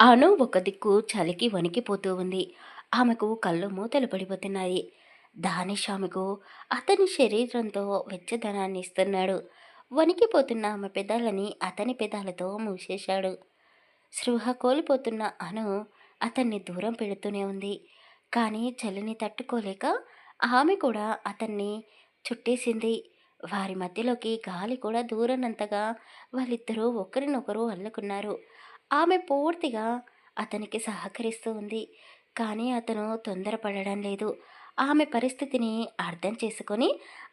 అను ఒక దిక్కు చలికి వణికిపోతూ ఉంది. ఆమెకు కళ్ళు మూతలు పడిపోతున్నాయి. దానిష్ ఆమెకు అతని శరీరంతో వెచ్చదనాన్ని ఇస్తున్నాడు. వణికిపోతున్న ఆమె పెదాలని అతని పెదాలతో మూసేశాడు. స్పృహ కోల్పోతున్న అను అతన్ని దూరం పెడుతూనే ఉంది. కానీ చలిని తట్టుకోలేక ఆమె కూడా అతన్ని చుట్టేసింది. వారి మధ్యలోకి గాలి కూడా దూరనంతగా వాళ్ళిద్దరూ ఒకరినొకరు అల్లుకున్నారు. ఆమె పూర్తిగా అతనికి సహకరిస్తూ ఉంది. కానీ అతను తొందరపడడం లేదు. ఆమె పరిస్థితిని అర్థం చేసుకొని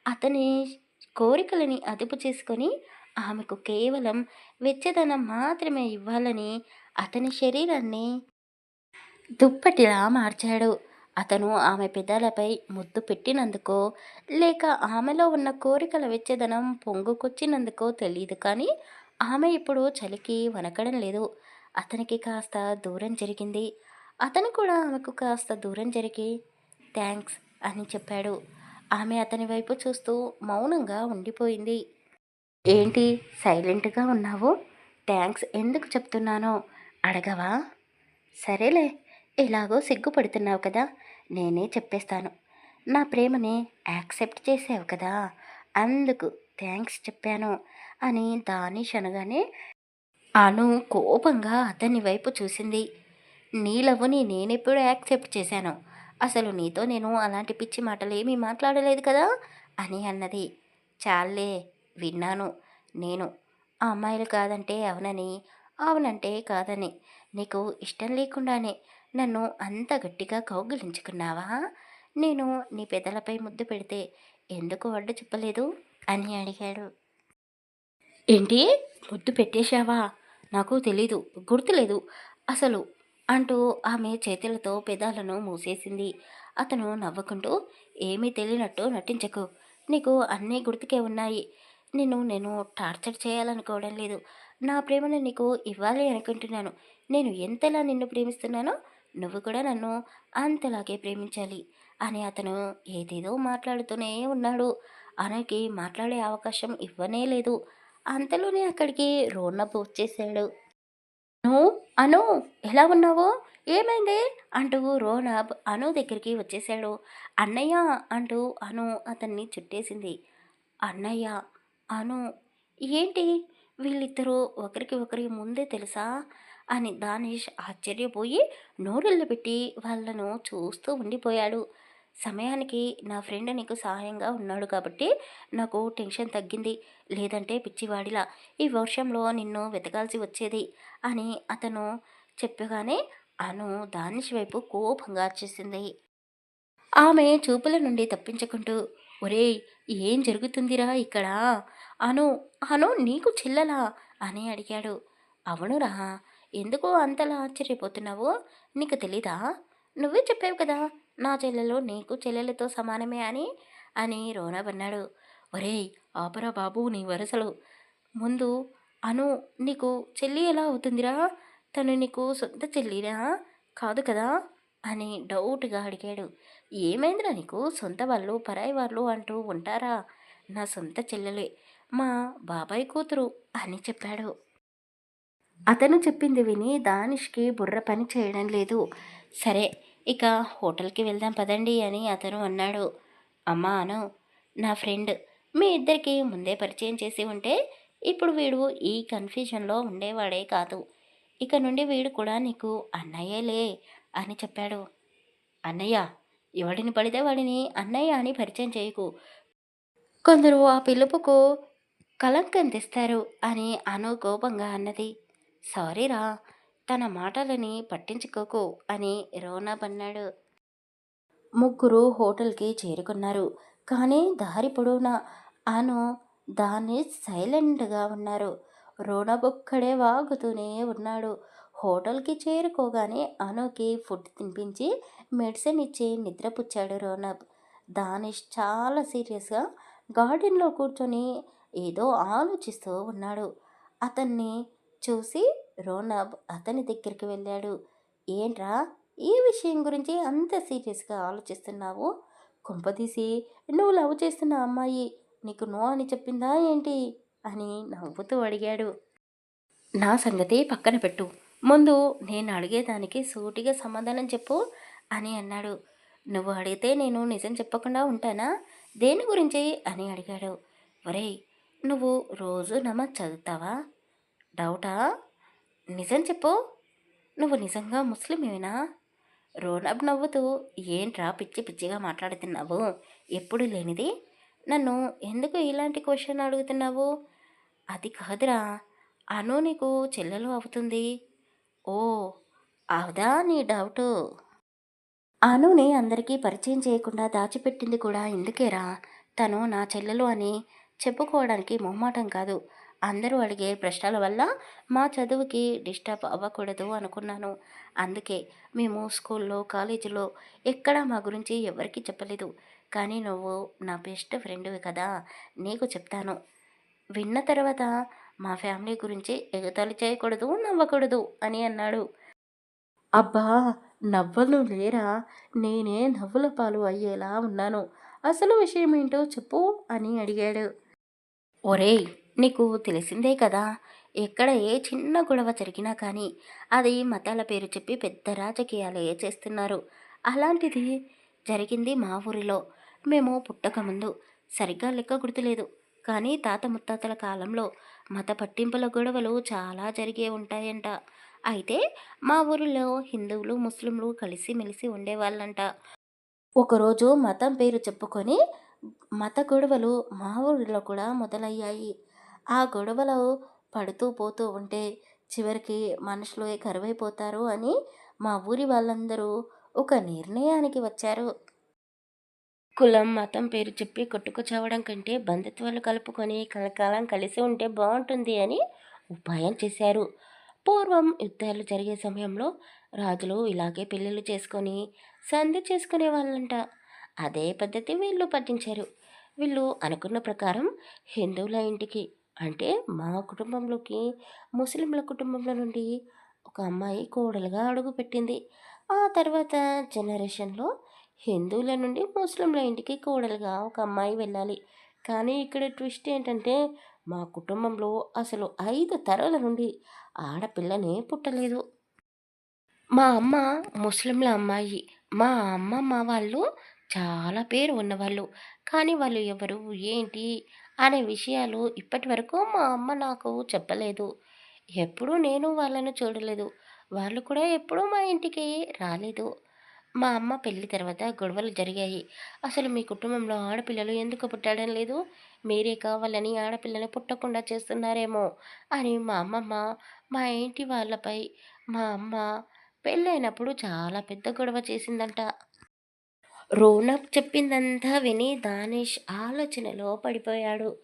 అతని కోరికలని అదుపు చేసుకొని ఆమెకు కేవలం వెచ్చదనం మాత్రమే ఇవ్వాలని అతని శరీరాన్ని దుప్పటిలా మార్చాడు. అతను ఆమె పెదాలపై ముద్దు పెట్టినందుకో లేక ఆమెలో ఉన్న కోరికల వెచ్చదనం పొంగుకొచ్చినందుకో తెలియదు కానీ ఆమె ఇప్పుడు చలికి వనకడం లేదు. అతనికి కాస్త దూరం జరిగింది. అతను కూడా ఆమెకు కాస్త దూరం జరిగి థ్యాంక్స్ అని చెప్పాడు. ఆమె అతని వైపు చూస్తూ మౌనంగా ఉండిపోయింది. ఏంటి సైలెంట్గా ఉన్నావు? థ్యాంక్స్ ఎందుకు చెప్తున్నానో అడగవా? సరేలే ఎలాగో సిగ్గుపడుతున్నావు కదా నేనే చెప్పేస్తాను. నా ప్రేమని యాక్సెప్ట్ చేసావు కదా అందుకు థ్యాంక్స్ చెప్పాను అని దానిష్ అనగానే అను కోపంగా అతని వైపు చూసింది. నీ లవ్వుని నేనెప్పుడు యాక్సెప్ట్ చేశాను. అసలు నీతో నేను అలాంటి పిచ్చి మాటలు ఏమీ మాట్లాడలేదు కదా? అని అన్నది. చాలే విన్నాను. నేను ఆ అమ్మాయిలు కాదంటే అవునని అవునంటే కాదని. నీకు ఇష్టం లేకుండానే నన్ను అంత గట్టిగా కౌగిలించుకున్నావా? నేను నీ పెదలపై ముద్దు పెడితే ఎందుకు అడ్డు చెప్పలేదు? అని అడిగాడు. ఏంటి? ముద్దు పెట్టేశావా? నాకు తెలీదు గుర్తులేదు. అసలు అంటూ ఆమె చేతులతో పెదాలను మూసేసింది. అతను నవ్వుకుంటూ ఏమీ తెలియనట్టు నటించకు. నీకు అన్నీ గుర్తుకే ఉన్నాయి. నిన్ను నేను టార్చర్ చేయాలనుకోవడం లేదు. నా ప్రేమను నీకు ఇవ్వాలి అనుకుంటున్నాను. నేను ఎంతలా నిన్ను ప్రేమిస్తున్నానో నువ్వు కూడా నన్ను అంతలాగే ప్రేమించాలి అని అతను ఏదేదో మాట్లాడుతూనే ఉన్నాడు. అనకి మాట్లాడే అవకాశం ఇవ్వనే లేదు. అంతలోనే అక్కడికి రోనప్ వచ్చేసాడు ను అను ఎలా ఉన్నావు? ఏమైంది? అంటూ రోనబ్ అను దగ్గరికి వచ్చేసాడు అన్నయ్య అంటూ అను అతన్ని చుట్టేసింది. అన్నయ్య అను ఏంటి? వీళ్ళిద్దరూ ఒకరికి ఒకరి ముందే తెలుసా? అని దానేష్ ఆశ్చర్యపోయి నోరెళ్ళు పెట్టి వాళ్ళను చూస్తూ ఉండిపోయాడు. సమయానికి నా ఫ్రెండ్ నీకు సహాయంగా ఉన్నాడు కాబట్టి నాకు టెన్షన్ తగ్గింది. లేదంటే పిచ్చివాడిలా ఈ వర్షంలో నిన్ను వెతకాల్సి వచ్చేది అని అతను చెప్పగానే అను దానిష్ వైపు కోపంగా వచ్చేసింది ఆమె చూపుల నుండి తప్పించుకుంటూ ఒరేయ్ ఏం జరుగుతుందిరా ఇక్కడ? అను అను నీకు చెల్లలా? అని అడిగాడు. అవునురా ఎందుకు అంతలా ఆశ్చర్యపోతున్నావు? నీకు తెలీదా? నువ్వే చెప్పావు కదా. నా చెల్లెలు నీకు చెల్లెలతో సమానమే అని అని రోనబన్నాడు ఒరేయ్ ఆపరా బాబు నీ వరసలు. ముందు అను నీకు చెల్లి ఎలా అవుతుందిరా? తను నీకు సొంత చెల్లిరా కాదు కదా? అని డౌట్గా అడిగాడు. ఏమైందిరా నీకు? సొంత వాళ్ళు పరాయి వాళ్ళు అంటూ ఉంటారా? నా సొంత చెల్లెలే మా బాబాయ్ కూతురు అని చెప్పాడు. అతను చెప్పింది విని దానిష్కి బుర్ర పని చేయడం లేదు. సరే ఇక హోటల్కి వెళ్దాం పదండి అని అతను అన్నాడు. అమ్మా అను నా ఫ్రెండ్ మీ ఇద్దరికి ముందే పరిచయం చేసి ఉంటే ఇప్పుడు వీడు ఈ కన్ఫ్యూజన్లో ఉండేవాడే కాదు. ఇక నుండి వీడు కూడా నీకు అన్నయ్యలే అని చెప్పాడు. అన్నయ్య ఎవడిని పడితే వాడిని అన్నయ్య అని పరిచయం చేయకు. కొందరు ఆ పిలుపుకు కలంకం తెస్తారు అని అను కోపంగా అన్నది. సారీరా తన మాటలని పట్టించుకోకు అని రోనబ్ అన్నాడు ముగ్గురు హోటల్కి చేరుకున్నారు. కానీ దారి పొడవునా? అను దాన్ని సైలెంట్గా ఉన్నారు. రోనబ్ ఒక్కడే వాగుతూనే ఉన్నాడు. హోటల్కి చేరుకోగానే అనుకి ఫుడ్ తినిపించి మెడిసిన్ ఇచ్చి నిద్రపుచ్చాడు రోనబ్ దానిష్ చాలా సీరియస్గా గార్డెన్లో కూర్చొని ఏదో ఆలోచిస్తూ ఉన్నాడు. అతన్ని చూసి రోనబ్ అతని దగ్గరికి వెళ్ళాడు. ఏంట్రా? ఈ విషయం గురించి అంత సీరియస్గా ఆలోచిస్తున్నావు? కుంపదీసి నువ్వు లవ్ చేస్తున్న అమ్మాయి నీకు నో అని చెప్పిందా ఏంటి? అని నవ్వుతూ అడిగాడు. నా సంగతి పక్కన పెట్టు. ముందు నేను అడిగేదానికి సూటిగా సమాధానం చెప్పు అని అన్నాడు. నువ్వు అడిగితే నేను నిజం చెప్పకుండా ఉంటానా? దేని గురించి? అని అడిగాడు. ఒరేయ్ నువ్వు రోజు నమాజ్ చదువుతావా? డౌటా? నిజం చెప్పు. నువ్వు నిజంగా ముస్లిమేనా? రోనబ్ నవ్వుతూ ఏంట్రా పిచ్చి పిచ్చిగా మాట్లాడుతున్నావు? ఎప్పుడు లేనిది? నన్ను ఎందుకు ఇలాంటి క్వశ్చన్ అడుగుతున్నావు? అది కాదురా. అను నీకు చెల్లెలు అవుతుంది. ఓ అవదా నీ డౌటు? అనుని అందరికీ పరిచయం చేయకుండా దాచిపెట్టింది కూడా ఇందుకేరా. తను నా చెల్లెలు అని చెప్పుకోవడానికి మొహమాటం కాదు. అందరూ అడిగే ప్రశ్నల వల్ల మా చదువుకి డిస్టర్బ్ అవ్వకూడదు అనుకున్నాను. అందుకే మేము స్కూల్లో కాలేజీలో ఎక్కడా మా గురించి ఎవరికి చెప్పలేదు. కానీ నువ్వు నా బెస్ట్ ఫ్రెండ్వి కదా నీకు చెప్తాను. విన్న తర్వాత మా ఫ్యామిలీ గురించి ఎగతాళి చేయకూడదు నవ్వకూడదు అని అన్నాడు. అబ్బా నవ్వలు లేరా? నేనే నవ్వుల పాలు అయ్యేలా ఉన్నాను. అసలు విషయం ఏంటో చెప్పు అని అడిగాడు. ఒరేయ్ నీకు తెలిసిందే కదా ఎక్కడ ఏ చిన్న గొడవ జరిగినా కానీ అది మతాల పేరు చెప్పి పెద్ద రాజకీయాలే చేస్తున్నారు? అలాంటిది జరిగింది మా ఊరిలో. మేము పుట్టకముందు సరిగ్గా లెక్క గుర్తులేదు. కానీ తాత ముత్తాతల కాలంలో మత పట్టింపుల గొడవలు చాలా జరిగే ఉంటాయంట. అయితే మా ఊరిలో హిందువులు ముస్లింలు కలిసిమెలిసి ఉండేవాళ్ళంట. ఒకరోజు మతం పేరు చెప్పుకొని మత గొడవలు మా ఊరిలో కూడా మొదలయ్యాయి. ఆ గొడవలో పడుతూ పోతూ ఉంటే చివరికి మనుషులు కరువైపోతారు అని మా ఊరి వాళ్ళందరూ ఒక నిర్ణయానికి వచ్చారు. కులం మతం పేరు చెప్పి కొట్టుకుచావడం కంటే బంధుత్వాలు కలుపుకొని కలకాలం కలిసి ఉంటే బాగుంటుంది అని ఉపాయం చేశారు. పూర్వం యుద్ధాలు జరిగే సమయంలో రాజులు ఇలాగే పెళ్ళిళ్ళు చేసుకొని సంధి చేసుకునే వాళ్ళంట. అదే పద్ధతి వీళ్ళు పట్టించారు వీళ్ళు అనుకున్న ప్రకారం హిందువుల ఇంటికి అంటే మా కుటుంబంలోకి ముస్లింల కుటుంబంలో నుండి ఒక అమ్మాయి కోడలుగా అడుగుపెట్టింది ఆ తర్వాత జనరేషన్లో హిందువుల నుండి ముస్లింల ఇంటికి కోడలుగా ఒక అమ్మాయి వెళ్ళాలి. కానీ ఇక్కడ ట్విస్ట్ ఏంటంటే మా కుటుంబంలో అసలు ఐదు తరాల నుండి ఆడపిల్లనే పుట్టలేదు. మా అమ్మ ముస్లింల అమ్మాయి. మా అమ్మమ్మ వాళ్ళు చాలా పేరు ఉన్నవాళ్ళు. కానీ వాళ్ళు ఎవరు ఏంటి? అనే విషయాలు ఇప్పటి వరకు మా అమ్మ నాకు చెప్పలేదు. ఎప్పుడూ నేను వాళ్ళను చూడలేదు. వాళ్ళు కూడా ఎప్పుడూ మా ఇంటికి రాలేదు. మా అమ్మ పెళ్ళి తర్వాత గొడవలు జరిగాయి. అసలు మీ కుటుంబంలో ఆడపిల్లలు ఎందుకు పుట్టడం లేదు? మీరే కావాలని ఆడపిల్లని పుట్టకుండా చేస్తున్నారేమో అని మా అమ్మమ్మ మా ఇంటి వాళ్ళపై మా అమ్మ పెళ్ళైనప్పుడు చాలా పెద్ద గొడవ చేసిందంట. రోనక్ చెప్పిందంతా విని దానేష్ ఆలోచనలో పడిపోయాడు.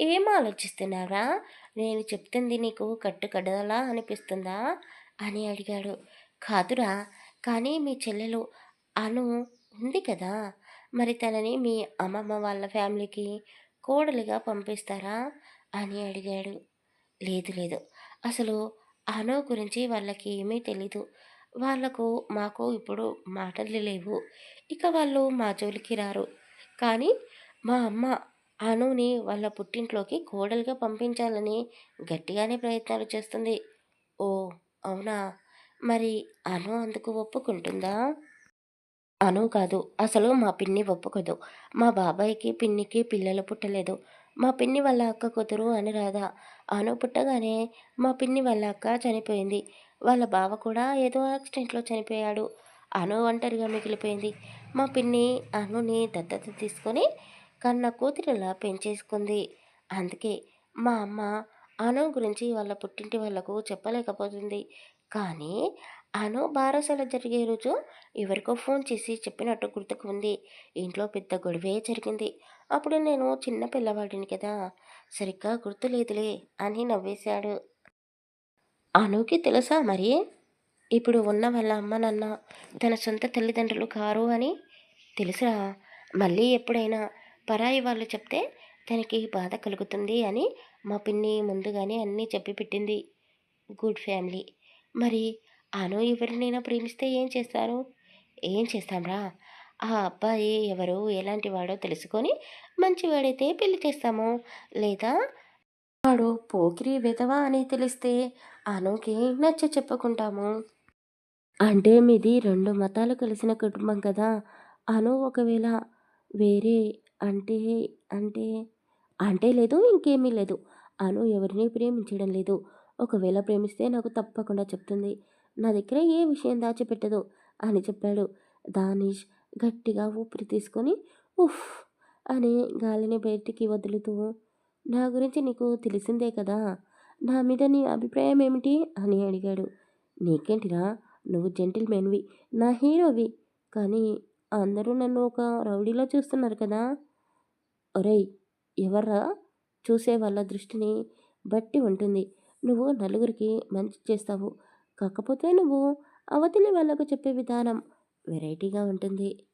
ఏం ఆలోచిస్తున్నారా నేను చెప్తుంది నీకు కట్టుకడలా అనిపిస్తుందా? అని అడిగాడు. కాదురా కానీ మీ చెల్లెలు అను ఉంది కదా? మరి తనని మీ అమ్మమ్మ వాళ్ళ ఫ్యామిలీకి కోడలిగా పంపిస్తారా? అని అడిగాడు. లేదు లేదు. అసలు అను గురించి వాళ్ళకి ఏమీ తెలీదు. వాళ్ళకు మాకు ఇప్పుడు మాటలు లేవు. ఇక వాళ్ళు మా జోలికి రారు. కానీ మా అమ్మ అనుని వాళ్ళ పుట్టింట్లోకి కోడలుగా పంపించాలని గట్టిగానే ప్రయత్నాలు చేస్తుంది. ఓ అవునా? మరి అను అందుకు ఒప్పుకుంటుందా? అను కాదు అసలు మా పిన్ని ఒప్పుకోదు. మా బాబాయ్కి పిన్నికి పిల్లలు పుట్టలేదు. మా పిన్ని వాళ్ళ అక్క కూతురు అనురాధ. అను పుట్టగానే మా పిన్ని వాళ్ళ అక్క చనిపోయింది. వాళ్ళ బావ కూడా ఏదో యాక్సిడెంట్లో చనిపోయాడు. అను ఒంటరిగా మిగిలిపోయింది. మా పిన్ని అనుని దత్తత తీసుకొని కన్న కూతురిలా పెంచేసుకుంది. అందుకే మా అమ్మ అను గురించి వాళ్ళ పుట్టింటి వాళ్ళకు చెప్పలేకపోతుంది. కానీ అను బారసాల జరిగే రోజు ఎవరికో ఫోన్ చేసి చెప్పినట్టు గుర్తుకు ఉంది. ఇంట్లో పెద్ద గొడవే జరిగింది. అప్పుడు నేను చిన్న పిల్లవాడిని కదా సరిగ్గా గుర్తులేదులే అని నవ్వేశాడు. అనుకి తెలుసా మరి? ఇప్పుడు ఉన్న వాళ్ళ అమ్మ నాన్న తన సొంత తల్లిదండ్రులు కారు అని తెలుసురా. మళ్ళీ ఎప్పుడైనా పరాయి వాళ్ళు చెప్తే తనకి బాధ కలుగుతుంది అని మా పిన్ని ముందుగానే అన్నీ చెప్పి పెట్టింది గుడ్ ఫ్యామిలీ. మరి అను ఎవరినైనా ప్రేమిస్తే ఏం చేస్తారు? ఏం చేస్తాంరా? ఆ అబ్బాయి ఎవరు ఎలాంటి వాడో తెలుసుకొని మంచివాడైతే పెళ్ళి చేస్తాము. లేదా వాడు పోకిరి విధవా అని తెలిస్తే అనుకి నచ్చ చెప్పుకుంటాము. అంటే మీది రెండు మతాలు కలిసిన కుటుంబం కదా. అను ఒకవేళ వేరే అంటే అంటే అంటే లేదు ఇంకేమీ లేదు. అను ఎవరిని ప్రేమించడం లేదు. ఒకవేళ ప్రేమిస్తే నాకు తప్పకుండా చెప్తుంది. నా దగ్గర ఏ విషయం దాచిపెట్టదు అని చెప్పాడు. దానిష్ గట్టిగా ఊపిరి తీసుకొని ఉఫ్ అని గాలిని బయటికి వదులుతూ నా గురించి నీకు తెలిసిందే కదా. నా మీద నీ అభిప్రాయం ఏమిటి? అని అడిగాడు. నీకేంటిరా? నువ్వు జెంటిల్మెన్వి. నా హీరోవి. కానీ అందరూ నన్ను ఒక రౌడీలో చూస్తున్నారు కదా. ఒరేయ్ ఎవర్రా? చూసే వాళ్ళ దృష్టిని బట్టి ఉంటుంది. నువ్వు నలుగురికి మంచి చేస్తావు. కాకపోతే నువ్వు అవతలి వాళ్ళకు చెప్పే విధానం వెరైటీగా ఉంటుంది.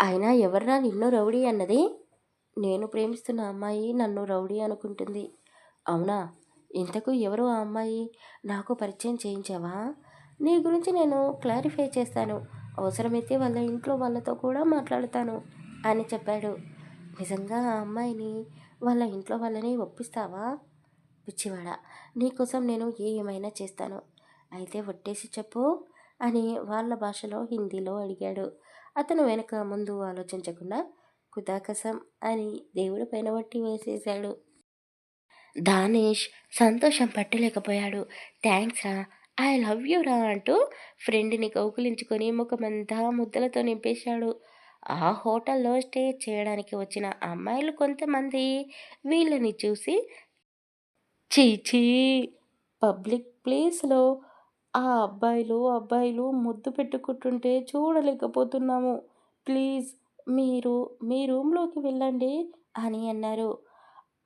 అయినా ఎవర్రా నిన్ను రౌడీ అన్నది? నేను ప్రేమిస్తున్న అమ్మాయి నన్ను రౌడీ అనుకుంటుంది. అవునా? ఇంతకు ఎవరు ఆ అమ్మాయి? నాకు పరిచయం చేయించావా? నీ గురించి నేను క్లారిఫై చేస్తాను. అవసరమైతే వాళ్ళ ఇంట్లో వాళ్ళతో కూడా మాట్లాడతాను అని చెప్పాడు. నిజంగా ఆ అమ్మాయిని వాళ్ళ ఇంట్లో వాళ్ళని ఒప్పిస్తావా? పిచ్చివాడ నీకోసం నేను ఏమైనా చేస్తాను. అయితే వట్టేసి చెప్పు అని వాళ్ళ భాషలో హిందీలో అడిగాడు. అతను వెనక ముందు ఆలోచించకుండా కుదాకసం అని దేవుడి పైన వట్టి వేసేశాడు. దానేష్ సంతోషం పట్టలేకపోయాడు. థ్యాంక్స్ రా ఐ లవ్ యూ రా అంటూ ఫ్రెండ్ని కౌకులించుకొని ముఖమంతా ముద్దలతో నింపేశాడు. ఆ హోటల్లో స్టే చేయడానికి వచ్చిన అమ్మాయిలు కొంతమంది వీళ్ళని చూసి చీచీ పబ్లిక్ ప్లేస్లో ఆ అబ్బాయిలు అబ్బాయిలు ముద్దు పెట్టుకుంటుంటే చూడలేకపోతున్నాము. ప్లీజ్ మీరు మీ రూమ్లోకి వెళ్ళండి అని అన్నారు.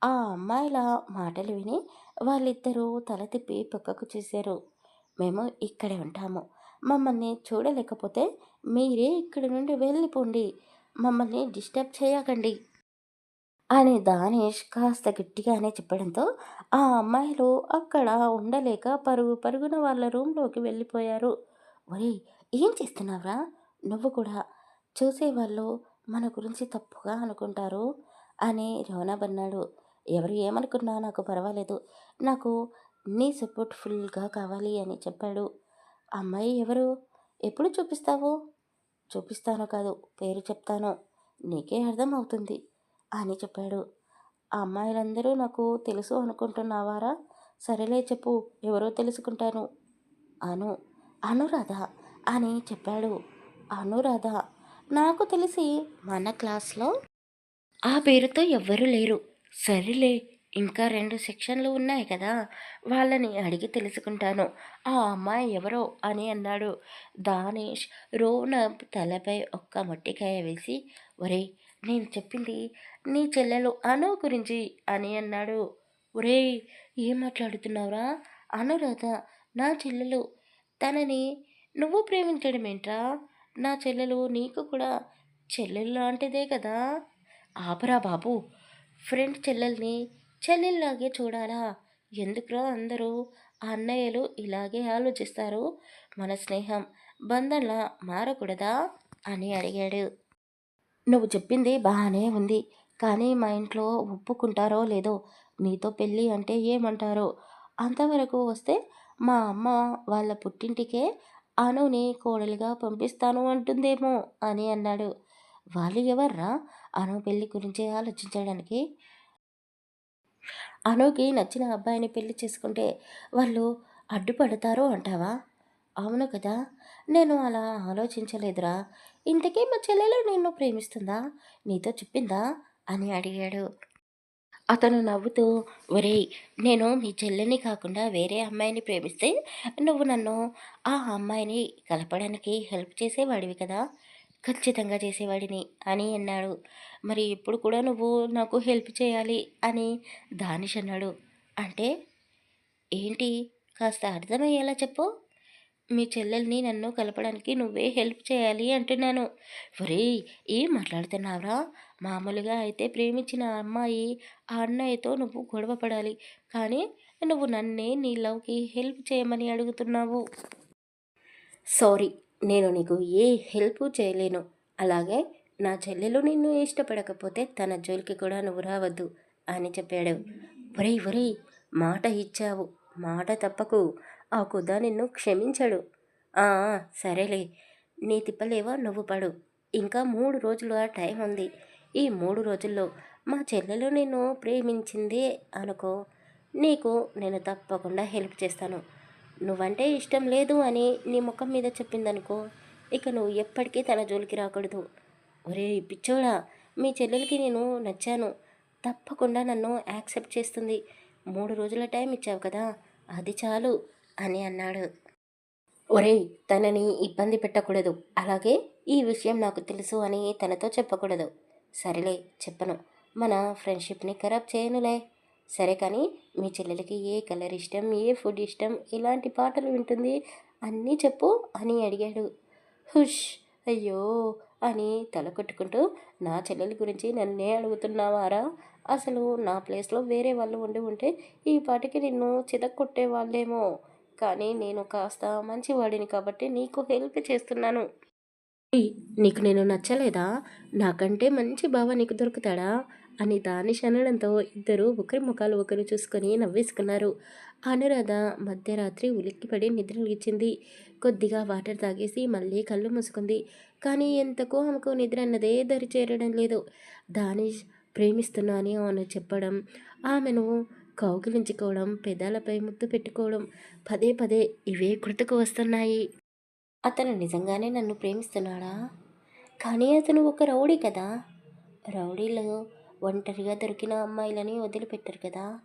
ఆ అమ్మాయిల మాటలు విని వాళ్ళిద్దరూ తల తిప్పి పక్కకు చూశారు. మేము ఇక్కడే ఉంటాము. మమ్మల్ని చూడలేకపోతే మీరే ఇక్కడి నుండి వెళ్ళిపోండి. మమ్మల్ని డిస్టర్బ్ చేయకండి. అని దానేష్ కాస్త గట్టిగానే చెప్పడంతో ఆ అమ్మాయిలు అక్కడ ఉండలేక పరుగు పరుగున వాళ్ళ రూమ్లోకి వెళ్ళిపోయారు. ఒరే ఏం చేస్తున్నావురా? నువ్వు కూడా చూసేవాళ్ళు మన గురించి తప్పుగా అనుకుంటారు అని రోనబ్ అన్నాడు ఎవరు ఏమనుకున్నా నాకు పర్వాలేదు. నాకు నీ సపోర్ట్ ఫుల్గా కావాలి అని చెప్పాడు. అమ్మాయి ఎవరు? ఎప్పుడు చూపిస్తావు? చూపిస్తాను కాదు పేరు చెప్తాను. నీకే అర్థం అవుతుంది అని చెప్పాడు. ఆ అమ్మాయిలందరూ నాకు తెలుసు అనుకుంటున్నావారా? సరేలే చెప్పు ఎవరో తెలుసుకుంటాను అను అనురాధ అని చెప్పాడు. అనురాధ నాకు తెలిసి మన క్లాస్లో ఆ పేరుతో ఎవ్వరూ లేరు. సరేలే ఇంకా రెండు సెక్షన్లు ఉన్నాయి కదా వాళ్ళని అడిగి తెలుసుకుంటాను. ఆ అమ్మాయి ఎవరో అని అన్నాడు. దానేష్ రోనబ్ తలపై ఒక్క మట్టికాయ వేసి ఒరే నేను చెప్పింది నీ చెల్లెలు అను గురించి అని అన్నాడు. ఒరేయ్ ఏం మాట్లాడుతున్నావురా? అనురాధ నా చెల్లెలు. తనని నువ్వు ప్రేమించడం ఏంట్రా? నా చెల్లెలు నీకు కూడా చెల్లెలు లాంటిదే కదా. ఆపరా బాబు. ఫ్రెండ్ చెల్లెల్ని చెల్లెల్లాగే చూడాలా? ఎందుకురా అందరూ అన్నయ్యలు ఇలాగే ఆలోచిస్తారు? మన స్నేహం బంధంలా మారకూడదా? అని అడిగాడు. నువ్వు చెప్పింది బాగానే ఉంది. కానీ మా ఇంట్లో ఒప్పుకుంటారో లేదో నీతో పెళ్ళి అంటే ఏమంటారో? అంతవరకు వస్తే మా అమ్మ వాళ్ళ పుట్టింటికే అనుని కోడలుగా పంపిస్తాను అంటుందేమో అని అన్నాడు. వాళ్ళు ఎవర్రా? అను పెళ్ళి గురించి ఆలోచించడానికి అనుకి నచ్చిన అబ్బాయిని పెళ్ళి చేసుకుంటే వాళ్ళు అడ్డుపడతారు అంటావా? అవును కదా. నేను అలా ఆలోచించలేదురా. ఇంతకీ మా చెల్లెలు నిన్ను ప్రేమిస్తుందా? నీతో చెప్పిందా? అని అడిగాడు. అతను నవ్వుతూ ఒరేయ్ నేను మీ చెల్లెని కాకుండా వేరే అమ్మాయిని ప్రేమిస్తే నువ్వు నన్ను ఆ అమ్మాయిని కలపడానికి హెల్ప్ చేసేవాడివి కదా. ఖచ్చితంగా చేసేవాడిని అని అన్నాడు. మరి ఇప్పుడు కూడా నువ్వు నాకు హెల్ప్ చేయాలి అని దానిష్ అన్నాడు. అంటే? ఏంటి? కాస్త అర్థమయ్యేలా చెప్పు. మీ చెల్లెల్ని నన్ను కలపడానికి నువ్వే హెల్ప్ చేయాలి అంటున్నాను. ఒరే ఏం మాట్లాడుతున్నావురా? మామూలుగా అయితే ప్రేమించిన అమ్మాయి ఆ అన్నయ్యతో నువ్వు గొడవ పడాలి. కానీ నువ్వు నన్నే నీ లవ్కి హెల్ప్ చేయమని అడుగుతున్నావు. సారీ. నేను నీకు ఏ హెల్ప్ చేయలేను. అలాగే నా చెల్లెలు నిన్ను ఇష్టపడకపోతే తన జోలికి కూడా నువ్వు రావద్దు అని చెప్పాడు. ఒరేయ్ ఒరేయ్ మాట ఇచ్చావు. మాట తప్పకు. ఆ కుద నిన్ను క్షమించాడు. "ఆ, సరేలే. నీ తిప్పలేవా నువ్వు పడు. ఇంకా మూడు రోజులు ఆ టైం ఉంది. ఈ మూడు రోజుల్లో మా చెల్లెలు నిన్ను ప్రేమించింది అనుకో. నీకు నేను తప్పకుండా హెల్ప్ చేస్తాను. నువ్వంటే ఇష్టం లేదు అని నీ ముఖం మీద చెప్పిందనుకో ఇక నువ్వు ఎప్పటికీ తన జోలికి రాకూడదు. ఒరే పిచ్చోడా మీ చెల్లెలకి నేను నచ్చాను. తప్పకుండా నన్ను యాక్సెప్ట్ చేస్తుంది. మూడు రోజుల టైం ఇచ్చావు కదా అది చాలు అని అన్నాడు. ఒరేయ్ తనని ఇబ్బంది పెట్టకూడదు. అలాగే ఈ విషయం నాకు తెలుసు అని తనతో చెప్పకూడదు. సరేలే చెప్పను. మన ఫ్రెండ్షిప్ని ఖరాబ్ చేయనులే. సరే కానీ మీ చెల్లెలకి ఏ కలర్ ఇష్టం ఏ ఫుడ్ ఇష్టం ఎలాంటి పాటలు వింటుంది అన్నీ చెప్పు అని అడిగాడు. హుష్! అయ్యో! అని తల కొట్టుకుంటూ నా చెల్లెల గురించి నన్నే అడుగుతున్నావారా? అసలు నా ప్లేస్లో వేరే వాళ్ళు ఉండి ఉంటే ఈ పాటికి నిన్ను చితక్కొట్టే వాళ్ళేమో కానీ నేను కాస్త మంచివాడిని కాబట్టి నీకు హెల్ప్ చేస్తున్నాను. నీకు నేను నచ్చలేదా? నాకంటే మంచి బావ నీకు దొరుకుతాడా? అని దానిష్ అనడంతో ఇద్దరు ఒకరి ముఖాలు ఒకరు చూసుకొని నవ్వేసుకున్నారు. అనురాధ మధ్యరాత్రి ఉలిక్కిపడి నిద్రలిచ్చింది కొద్దిగా వాటర్ తాగేసి మళ్ళీ కళ్ళు మూసుకుంది. కానీ ఎంతకో ఆమెకు నిద్ర అన్నదే దరి చేరడం లేదు. దానిష్ ప్రేమిస్తున్నా అని ఆమెను చెప్పడం ఆమెను కౌగిలించుకోవడం పెదాలపై ముద్దు పెట్టుకోవడం పదే పదే ఇవే గుర్తుకు వస్తున్నాయి. అతను నిజంగానే నన్ను ప్రేమిస్తున్నాడా? కానీ అతను ఒక రౌడీ కదా? రౌడీలు ఒంటరిగా దొరికిన అమ్మాయిలని వదిలిపెట్టరు కదా.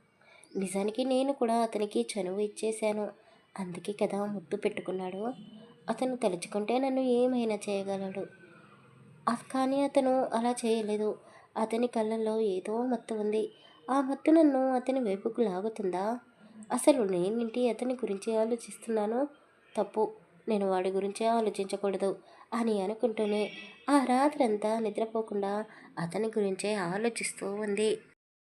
నిజానికి నేను కూడా అతనికి చనువు ఇచ్చేశాను. అందుకే కదా ముద్దు పెట్టుకున్నాడు. అతను తలుచుకుంటే నన్ను ఏమైనా చేయగలడు. కానీ అతను అలా చేయలేదు. అతని కళ్ళల్లో ఏదో మత్తు ఉంది. ఆ మత్తు నన్ను అతని వైపుకు లాగుతుందా? అసలు నేనేంటి అతని గురించి ఆలోచిస్తున్నాను? తప్పు. నేను వాడి గురించి ఆలోచించకూడదు. అని అనుకుంటూనే ఆ రాత్రంతా నిద్రపోకుండా అతని గురించే ఆలోచిస్తూ ఉంది.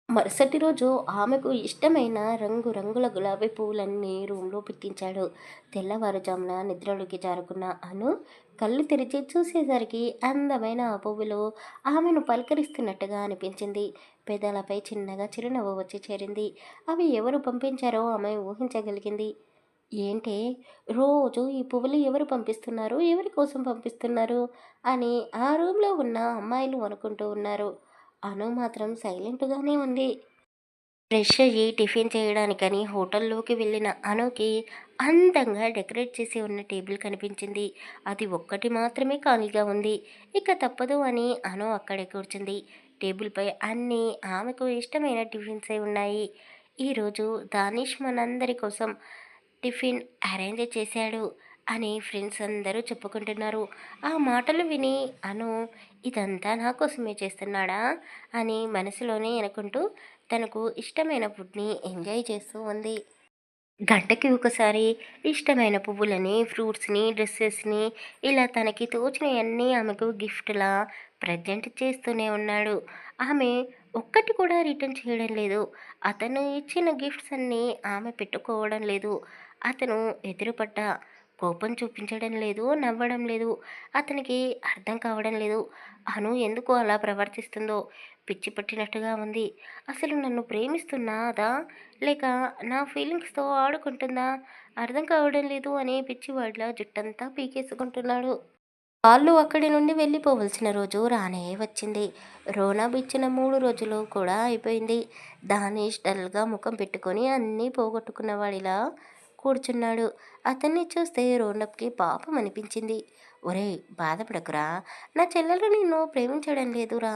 మరుసటి రోజు ఆమెకు ఇష్టమైన రంగు రంగుల గులాబీ పువ్వులన్నీ రూమ్లో పెట్టించాడు. తెల్లవారుజామున నిద్రలోకి జారుకున్న అను కళ్ళు తెరిచి చూసేసరికి అందమైన ఆ పువ్వులు ఆమెను పలకరిస్తున్నట్టుగా అనిపించింది. పెదాలపై చిన్నగా చిరునవ్వు వచ్చి చేరింది. అవి ఎవరు పంపించారో ఆమె ఊహించగలిగింది. ఏంటే రోజు ఈ పువ్వులు ఎవరు పంపిస్తున్నారు? ఎవరి కోసం పంపిస్తున్నారు? అని ఆ రూమ్లో ఉన్న అమ్మాయిలు అనుకుంటూ ఉన్నారు. అను మాత్రం సైలెంట్గానే ఉంది. ఫ్రెష్ అయ్యి టిఫిన్ చేయడానికని హోటల్లోకి వెళ్ళిన అనుకి అందంగా డెకరేట్ చేసి ఉన్న టేబుల్ కనిపించింది. అది ఒక్కటి మాత్రమే ఖాళీగా ఉంది. ఇక తప్పదు అని అను అక్కడే కూర్చుంది. టేబుల్పై అన్నీ ఆమెకు ఇష్టమైన టిఫిన్సే ఉన్నాయి. ఈరోజు దానిష్ మనందరి కోసం టిఫిన్ అరేంజ్ చేశాడు అని ఫ్రెండ్స్ అందరూ చెప్పుకుంటున్నారు. ఆ మాటలు విని అను ఇదంతా నా కోసమే చేస్తున్నాడా? అని మనసులోనే అనుకుంటూ తనకు ఇష్టమైన ఫుడ్ని ఎంజాయ్ చేస్తూ ఉంది. గంటకి ఒకసారి ఇష్టమైన పువ్వులని ఫ్రూట్స్ని డ్రెస్సెస్ని ఇలా తనకి తోచినవన్నీ ఆమెకు గిఫ్ట్లా ప్రజెంట్ చేస్తూనే ఉన్నాడు. ఆమె ఒక్కటి కూడా రిటర్న్ చేయడం లేదు. అతను ఇచ్చిన గిఫ్ట్స్ అన్నీ ఆమె పెట్టుకోవడం లేదు. అతను ఎదురుపడ్డ కోపం చూపించడం లేదు నవ్వడం లేదు. అతనికి అర్థం కావడం లేదు. అను ఎందుకు అలా ప్రవర్తిస్తుందో పిచ్చి పట్టినట్టుగా ఉంది. అసలు నన్ను ప్రేమిస్తున్నాదా? లేక నా ఫీలింగ్స్తో ఆడుకుంటుందా? అర్థం కావడం లేదు అని పిచ్చివాడిలా జుట్టంతా పీకేసుకుంటున్నాడు. వాళ్ళు అక్కడి నుండి వెళ్ళిపోవలసిన రోజు రానే వచ్చింది. రోనబ్ ఇచ్చిన మూడు రోజులు కూడా అయిపోయింది. దానేష్ డల్గా ముఖం పెట్టుకొని అన్నీ పోగొట్టుకున్నవాడిలా కూర్చున్నాడు. అతన్ని చూస్తే రోనబ్కి పాపం అనిపించింది. ఒరేయ్ బాధపడకురా. నా చెల్లెలు నిన్ను ప్రేమించడం లేదురా.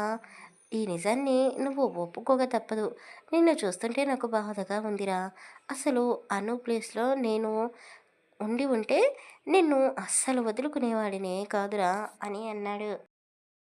ఈ నిజాన్ని నువ్వు ఒప్పుకోక తప్పదు. నిన్ను చూస్తుంటే నాకు బాధగా ఉందిరా. అసలు అను ప్లేస్లో నేను ఉండి ఉంటే నిన్ను అస్సలు వదులుకునేవాడినే కాదురా అని అన్నాడు.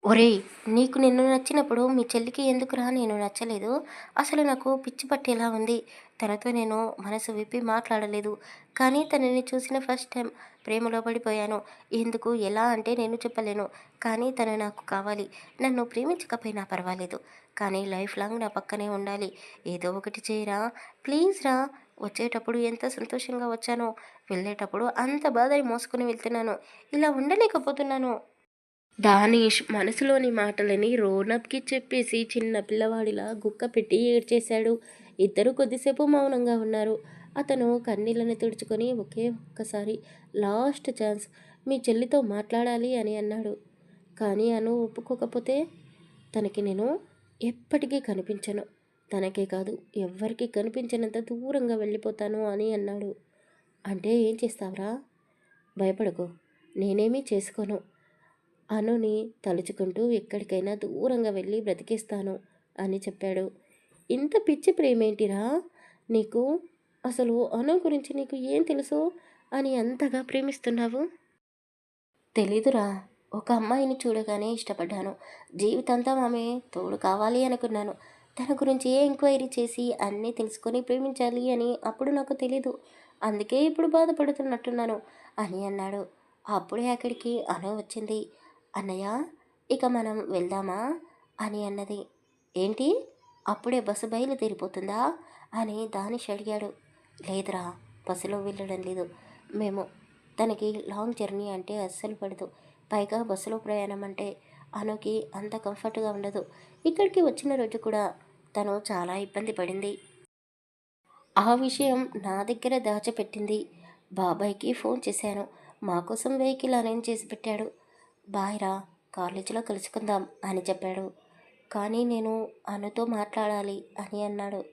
ఒరేయ్ నీకు నిన్ను నచ్చినప్పుడు మీ చెల్లికి ఎందుకురా నేను నచ్చలేదు? అసలు నాకు పిచ్చి పట్టేలా ఉంది. తనతో నేను మనసు విప్పి మాట్లాడలేదు. కానీ తనని చూసిన ఫస్ట్ టైం ప్రేమలో పడిపోయాను. ఎందుకు ఎలా అంటే నేను చెప్పలేను. కానీ తను నాకు కావాలి. నన్ను ప్రేమించకపోయినా పర్వాలేదు. కానీ లైఫ్ లాంగ్ నా పక్కనే ఉండాలి. ఏదో ఒకటి చేయరా? ప్లీజ్ రా వచ్చేటప్పుడు ఎంత సంతోషంగా వచ్చానో వెళ్ళేటప్పుడు అంత బాధని మోసుకుని వెళ్తున్నాను. ఇలా ఉండలేకపోతున్నాను. దానిష్ మనసులోని మాటలని రోనప్కి చెప్పేసి చిన్న పిల్లవాడిలా గుక్క పెట్టి ఏడ్చేశాడు. ఇద్దరు కొద్దిసేపు మౌనంగా ఉన్నారు. అతను కన్నీళ్ళని తుడుచుకొని ఒకే ఒక్కసారి లాస్ట్ ఛాన్స్ మీ చెల్లితో మాట్లాడాలి అని అన్నాడు. కానీ అను ఒప్పుకోకపోతే తనకి నేను ఎప్పటికీ కనిపించను. తనకే కాదు ఎవ్వరికీ కనిపించినంత దూరంగా వెళ్ళిపోతాను అని అన్నాడు. అంటే ఏం చేస్తావురా? భయపడకు నేనేమీ చేసుకోను. అనుని తలుచుకుంటూ ఎక్కడికైనా దూరంగా వెళ్ళి బ్రతికేస్తాను అని చెప్పాడు. ఇంత పిచ్చి ప్రేమేంటిరా నీకు? అసలు అను గురించి నీకు ఏం తెలుసు అని అంతగా ప్రేమిస్తున్నావు? తెలీదురా ఒక అమ్మాయిని చూడగానే ఇష్టపడ్డాను. జీవితాంతం ఆమె తోడు కావాలి అనుకున్నాను. తన గురించి ఏ ఎంక్వైరీ చేసి అన్నీ తెలుసుకొని ప్రేమించాలి అని అప్పుడు నాకు తెలీదు. అందుకే ఇప్పుడు బాధపడుతున్నట్టున్నాను అని అన్నాడు. అప్పుడే అక్కడికి అను వచ్చింది. అన్నయ్య ఇక మనం వెళ్దామా? అని అన్నది. ఏంటి? అప్పుడే బస్సు బయలుదేరిపోతుందా? అని దానిష్ అడిగాడు. లేదురా బస్సులో వెళ్ళడం లేదు. మేము తనకి లాంగ్ జర్నీ అంటే అస్సలు పడదు. పైగా బస్సులో ప్రయాణం అంటే అనుకి అంత కంఫర్ట్గా ఉండదు. ఇక్కడికి వచ్చిన రోజు కూడా తను చాలా ఇబ్బంది పడింది. ఆ విషయం నా దగ్గర దాచిపెట్టింది. బాబాయ్కి ఫోన్ చేశాను. మా కోసం వెహికల్ అరేంజ్ చేసి పెట్టాడు. బాయ్ రా కాలేజీలో కలుసుకుందాం అని చెప్పాడు. కానీ నేను అనుతో మాట్లాడాలి అని అన్నాడు.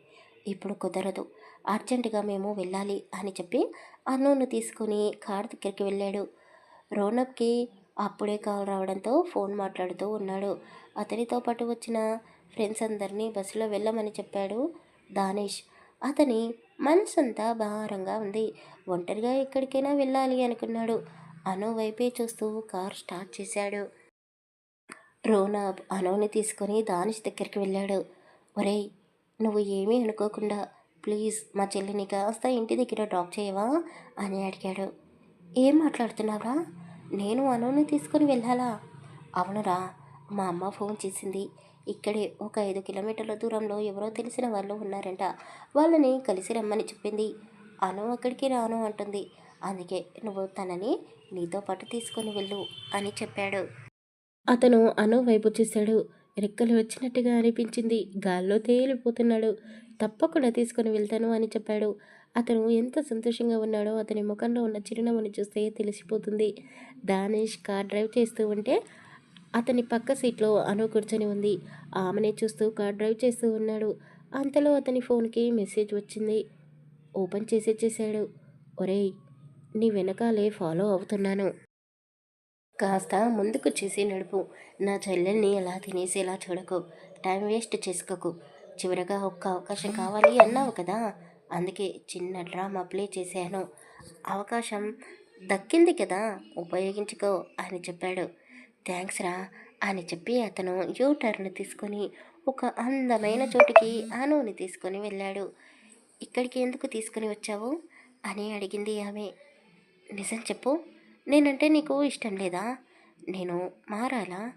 ఇప్పుడు కుదరదు. అర్జెంటుగా మేము వెళ్ళాలి అని చెప్పి అన్నును తీసుకుని కార్ దగ్గరికి వెళ్ళాడు. రోనప్కి అప్పుడే కాల్ రావడంతో ఫోన్ మాట్లాడుతూ ఉన్నాడు. అతనితో పాటు వచ్చిన ఫ్రెండ్స్ అందరినీ బస్సులో వెళ్ళమని చెప్పాడు దానిష్. అతని మనసంతా భారంగా ఉంది. ఒంటరిగా ఎక్కడికైనా వెళ్ళాలి అనుకున్నాడు. అను వైపే చూస్తూ కార్ స్టార్ట్ చేశాడు. రోనాబ్ అనుని తీసుకొని దానిష్ దగ్గరికి వెళ్ళాడు. ఒరేయ్ నువ్వు ఏమీ అనుకోకుండా ప్లీజ్ మా చెల్లిని కాస్త ఇంటి దగ్గర డ్రాప్ చేయవా అని అడిగాడు. ఏం మాట్లాడుతున్నావా నేను అనుని తీసుకొని వెళ్ళాలా? అవునురా మా అమ్మ ఫోన్ చేసింది. ఇక్కడే ఒక ఐదు కిలోమీటర్ల దూరంలో ఎవరో తెలిసిన వాళ్ళు ఉన్నారంట. వాళ్ళని కలిసి రమ్మని చెప్పింది. అను అక్కడికి రాను అంటుంది. అందుకే నువ్వు తనని నీతో పాటు తీసుకొని వెళ్ళు అని చెప్పాడు. అతను అను వైపు చూశాడు. రెక్కలు వచ్చినట్టుగా అనిపించింది. గాల్లో తేలిపోతున్నాడు. తప్పకుండా తీసుకొని వెళ్తాను అని చెప్పాడు. అతను ఎంత సంతోషంగా ఉన్నాడో అతని ముఖంలో ఉన్న చిరునవ్వుని చూస్తే తెలిసిపోతుంది. దానేష్ కార్ డ్రైవ్ చేస్తూ ఉంటే అతని పక్క సీట్లో అను కూర్చొని ఉంది. ఆమెనే చూస్తూ కార్ డ్రైవ్ చేస్తూ ఉన్నాడు. అంతలో అతని ఫోన్కి మెసేజ్ వచ్చింది. ఓపెన్ చేసి చేశాడు. ఒరేయ్ నీ వెనకాలే ఫాలో అవుతున్నాను. కాస్త ముందుకు చేసి నడుపు. నా చెల్లెల్ని ఎలా తినేసేలా చూడకు. టైం వేస్ట్ చేసుకోకు. చివరగా ఒక్క అవకాశం కావాలి అన్నావు కదా? అందుకే చిన్న డ్రామా ప్లే చేశాను. అవకాశం దక్కింది కదా? ఉపయోగించుకో అని చెప్పాడు. థ్యాంక్స్ రా అని చెప్పి అతను యూ టర్న్ తీసుకొని ఒక అందమైన చోటికి అనుని తీసుకొని వెళ్ళాడు. ఇక్కడికి ఎందుకు తీసుకొని వచ్చావు? అని అడిగింది ఆమె. నిజం చెప్పు. నేనంటే నీకు ఇష్టం లేదా? నేను మారాలా?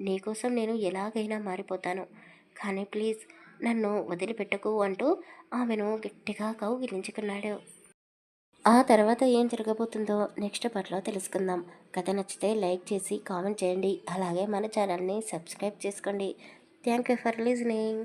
నీకోసం నేను ఎలాగైనా మారిపోతాను. కానీ ప్లీజ్ నన్ను వదిలిపెట్టకు అంటూ ఆమెను గట్టిగా కౌగిలించుకున్నాడు. ఆ తర్వాత ఏం జరగబోతుందో నెక్స్ట్ పార్ట్లో తెలుసుకుందాం. కథ నచ్చితే లైక్ చేసి కామెంట్ చేయండి. అలాగే మన ఛానల్ని సబ్స్క్రైబ్ చేసుకోండి. Thank you for listening.